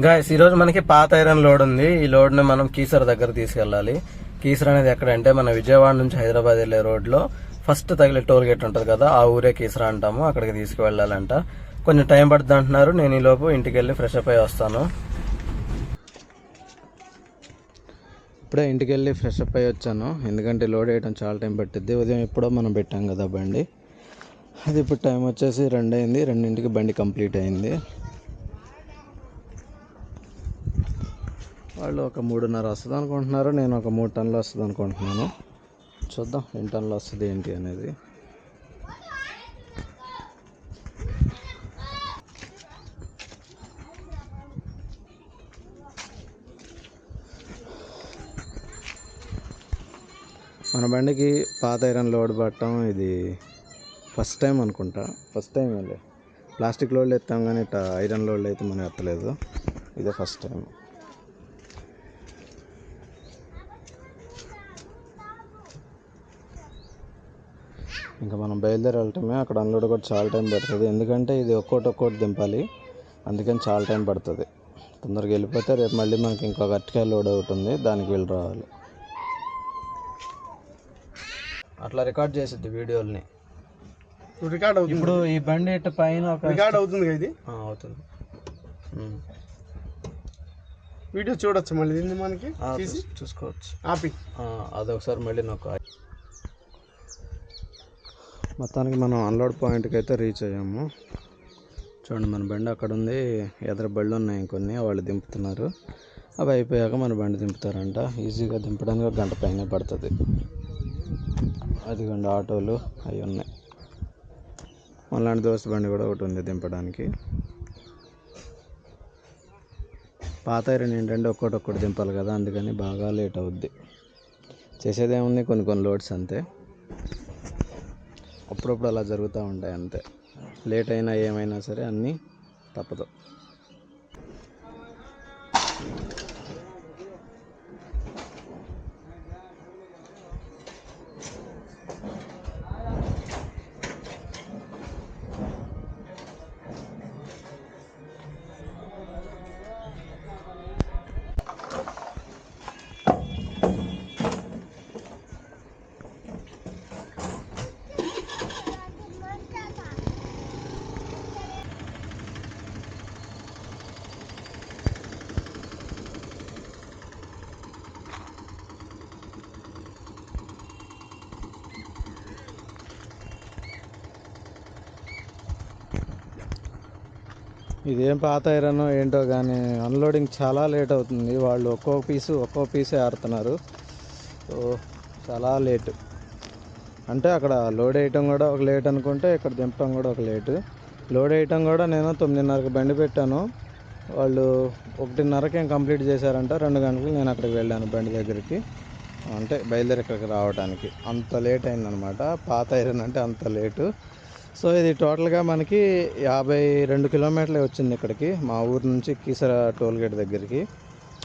Guys ఈరోజు మనకి పాత ఐరన్ లోడ్ ఉంది. ఈ లోడ్ని మనం కీసర దగ్గర తీసుకెళ్ళాలి. కీసర అనేది ఎక్కడంటే మన విజయవాడ నుంచి హైదరాబాద్ వెళ్ళే రోడ్లో ఫస్ట్ తగిలే టోల్ గేట్ ఉంటుంది కదా ఆ ఊరే కీసర అంటాము. అక్కడికి తీసుకువెళ్ళాలంట. కొంచెం టైం పడుతుంది అంటున్నారు. నేను ఈ లోపు ఇంటికి వెళ్ళి ఫ్రెష్ అప్ అయి వస్తాను. ఇప్పుడే ఇంటికి వెళ్ళి ఫ్రెష్ అప్ అయ్యి వచ్చాను. ఎందుకంటే లోడ్ వేయడం చాలా టైం పట్టిద్ది. ఉదయం ఎప్పుడో మనం పెట్టాం కదా బండి. అది ఇప్పుడు టైం వచ్చేసి రెండు అయింది రెండింటికి బండి కంప్లీట్ అయింది. వాళ్ళు ఒక మూడున్నర వస్తుంది అనుకుంటున్నారు నేను ఒక మూడు టన్నులు వస్తుంది అనుకుంటున్నాను. చూద్దాం ఎన్ని టన్నులు వస్తుంది ఏంటి అనేది. మన బండికి పాత ఐరన్ లోడ్ పట్టడం ఇది ఫస్ట్ టైం అనుకుంటా. ఫస్ట్ టైం వెళ్ళే ప్లాస్టిక్ లోడ్లు ఎత్తాం కానీ ఇట్లా ఐరన్ లోడ్లు అయితే మనం ఎత్తలేదు. ఇదే ఫస్ట్ టైం. ఇంకా మనం బయలుదేరి వెళ్ళటమే అక్కడ అన్లోడ్ కూడా చాలా టైం పడుతుంది. ఎందుకంటే ఇది ఒక్కోటి ఒక్కోటి దింపాలి. అందుకని చాలా టైం పడుతుంది. తొందరగా వెళ్ళిపోతే రేపు మళ్ళీ మనకి ఇంకొక అరటికాయ లోడ్ ఉంది. దానికి వెళ్ళి రావాలి. అట్లా రికార్డ్ చేసిద్ది వీడియోల్ని. రికార్డ్ అవుతుంది. ఇప్పుడు ఈ బండి పైన ఒక రికార్డ్ అవుతుంది ఇది? అవుతుంది. వీడియో చూడొచ్చు మళ్ళీ. దీన్ని మనకి? చూసుకోవచ్చు. ఆపి. అదొకసారి మళ్ళీ నాకు మొత్తానికి మనం అన్లోడ్ పాయింట్కి అయితే రీచ్ అయ్యాము. చూడండి మన బండి అక్కడ ఉంది ఎదురు బళ్ళు ఉన్నాయి ఇంకొన్ని వాళ్ళు దింపుతున్నారు. అవి అయిపోయాక మన బండి దింపుతారంట. ఈజీగా దింపడానికి ఒక గంట పైన పడుతుంది. అదిగోండి ఆటోలు అవి ఉన్నాయి. మనలాంటి దోస్తు బండి కూడా ఒకటి ఉంది దింపడానికి. పాత ఐరన్ ఏంటంటే ఒక్కటి ఒక్కటి దింపాలి కదా అందుకని బాగా లేట్ అవుద్ది. చేసేదేముంది? కొన్ని కొన్ని లోడ్స్ అంతే. అప్పుడప్పుడు అలా జరుగుతూ ఉంటాయి అంతే. లేట్ అయినా ఏమైనా సరే అన్నీ తప్పదు. ఇదేం పాత ఐరన్ ఏంటో కానీ అన్లోడింగ్ చాలా లేట్ అవుతుంది. వాళ్ళు ఒక్కో పీసు ఒక్కో పీసే ఆడుతున్నారు. సో చాలా లేట్. అంటే అక్కడ లోడ్ వేయటం కూడా ఒక లేట్ అనుకుంటే ఇక్కడ దింపడం కూడా ఒక లేటు. లోడ్ వేయటం కూడా నేను తొమ్మిదిన్నరకు బండి పెట్టాను. వాళ్ళు ఒకటిన్నరకి ఏం కంప్లీట్ చేశారంట. రెండు గంటలకు నేను అక్కడికి వెళ్ళాను బండి దగ్గరికి. అంటే బయలుదేరి ఇక్కడికి రావడానికి అంత లేట్ అయిందనమాట. పాత ఐరన్ అంటే అంత లేటు. సో ఇది టోటల్గా మనకి యాభై రెండు కిలోమీటర్లే వచ్చింది ఇక్కడికి. మా ఊరు నుంచి కీసర టోల్గేట్ దగ్గరికి.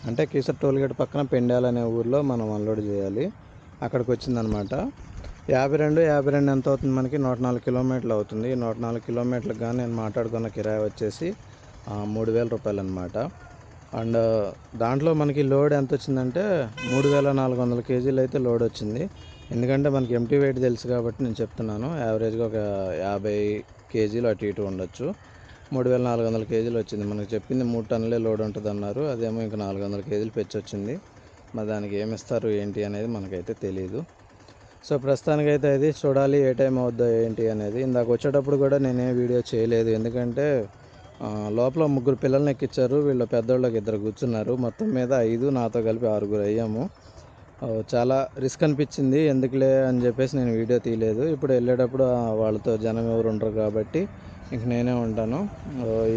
అంటే కీసర టోల్గేట్ పక్కన పెండాల్ అనే ఊర్లో మనం అన్లోడ్ చేయాలి. అక్కడికి వచ్చిందనమాట. యాభై రెండు యాభై రెండు ఎంత అవుతుంది మనకి? నూట నాలుగు కిలోమీటర్లు అవుతుంది. నూట నాలుగు కిలోమీటర్లకు కానీ నేను మాట్లాడుకున్న కిరాయి వచ్చేసి మూడు వేల రూపాయలు అనమాట అండ్ దాంట్లో మనకి లోడ్ ఎంత వచ్చిందంటే మూడు వేల నాలుగు వందల కేజీలు అయితే లోడ్ వచ్చింది. ఎందుకంటే మనకి ఎంటీ వెయిట్ తెలుసు కాబట్టి నేను చెప్తున్నాను. యావరేజ్గా ఒక యాభై కేజీలు అటు ఇటు ఉండొచ్చు. మూడు వేల నాలుగు వందల కేజీలు వచ్చింది. మనకు చెప్పింది మూడు టన్నులే లోడ్ ఉంటుంది అన్నారు అదేమో ఇంకా నాలుగు వందల కేజీలు పెంచి వచ్చింది మరి దానికి ఏమిస్తారు ఏంటి అనేది మనకైతే తెలియదు సో ప్రస్తుతానికైతే ఇది చూడాలి ఏ టైం అవుద్దో ఏంటి అనేది. ఇందాక వచ్చేటప్పుడు కూడా నేనే వీడియో చేయలేదు. ఎందుకంటే లోపల ముగ్గురు పిల్లల్ని ఎక్కించారు వీళ్ళు పెద్దోళ్ళకి ఇద్దరు కూర్చున్నారు. మొత్తం మీద ఐదు నాతో కలిపి ఆరుగురు అయ్యాము. చాలా రిస్క్ అనిపించింది. ఎందుకులే అని చెప్పేసి నేను వీడియో తీయలేదు. ఇప్పుడు వెళ్ళేటప్పుడు వాళ్ళతో జనం ఎవరు ఉండరు కాబట్టి ఇంక నేనే ఉంటాను.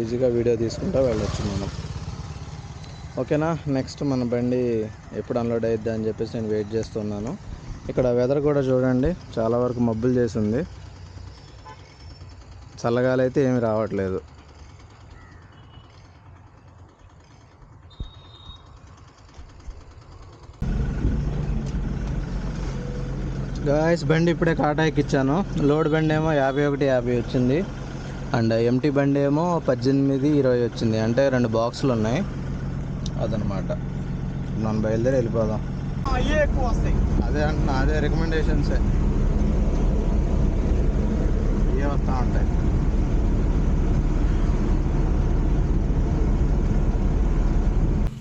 ఈజీగా వీడియో తీసుకుంటా వెళ్ళొచ్చు మనం. ఓకేనా? నెక్స్ట్ మన బండి ఎప్పుడు అన్లోడ్ అయిద్దా అని చెప్పేసి నేను వెయిట్ చేస్తున్నాను. ఇక్కడ వెదర్ కూడా చూడండి చాలా వరకు మబ్బులు చేసింది. చల్లగాలైతే అయితే ఏమి రావట్లేదు. గాయస్ బండి ఇప్పుడే కాటా ఎక్కిచ్చాను లోడ్ బండి ఏమో యాభై ఒకటి యాభై వచ్చింది. అండ్ ఎంటీ బండి ఏమో పద్దెనిమిది ఇరవై వచ్చింది. అంటే రెండు బాక్సులు ఉన్నాయి. అదనమాట. మనం బయలుదేరి వెళ్ళిపోదాం. అయ్యే ఎక్కువ వస్తాయి. అదే అంటున్నా అదే రికమెండేషన్సే ఇవే వస్తూ ఉంటాయి.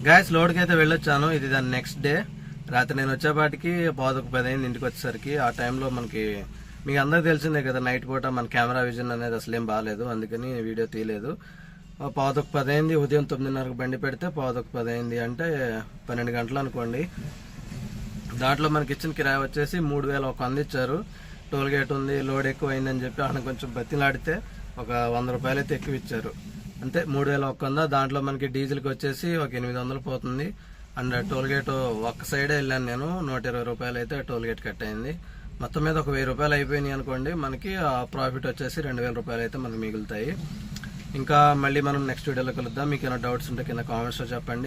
గాయస్ లోడ్కి అయితే వెళ్ళొచ్చాను. ఇది దాని నెక్స్ట్ డే రాత్రి నేను వచ్చేపాటికి పాదొక పదైంది ఇంటికి వచ్చేసరికి. ఆ టైంలో మనకి మీకు అందరికి తెలిసిందే కదా నైట్ పూట మన కెమెరా విజన్ అనేది అసలు ఏం బాగాలేదు అందుకని వీడియో తీయలేదు. పాదకు పదైంది ఉదయం తొమ్మిదిన్నరకు బండి పెడితే పాదొక పదైంది అంటే పన్నెండు గంటలు అనుకోండి. దాంట్లో మనకి ఇచ్చిన కిరాయి వచ్చేసి మూడు వేల ఒక వంద ఇచ్చారు. టోల్ గేట్ ఉంది లోడ్ ఎక్కువ అయిందని చెప్పి ఆయన కొంచెం బతిలాడితే ఒక వంద రూపాయలు అయితే ఎక్కువ ఇచ్చారు. అంతే మూడు వేల ఒక్క వంద. దాంట్లో మనకి డీజిల్కి వచ్చేసి ఒక ఎనిమిది వందలు పోతుంది. అండ్ టోల్ గేట్ ఒక్క సైడే వెళ్ళాను నేను. నూట ఇరవై రూపాయలు అయితే టోల్ గేట్ కట్ అయింది. మొత్తం మీద ఒక వెయ్యి రూపాయలు అయిపోయినాయి అనుకోండి మనకి ఆ ప్రాఫిట్ వచ్చేసి రెండు వేల రూపాయలు అయితే మనకు మిగులుతాయి. ఇంకా మళ్ళీ మనం నెక్స్ట్ వీడియోలో కలుద్దాం. మీకు ఏమైనా డౌట్స్ ఉంటే కింద కామెంట్స్లో చెప్పండి.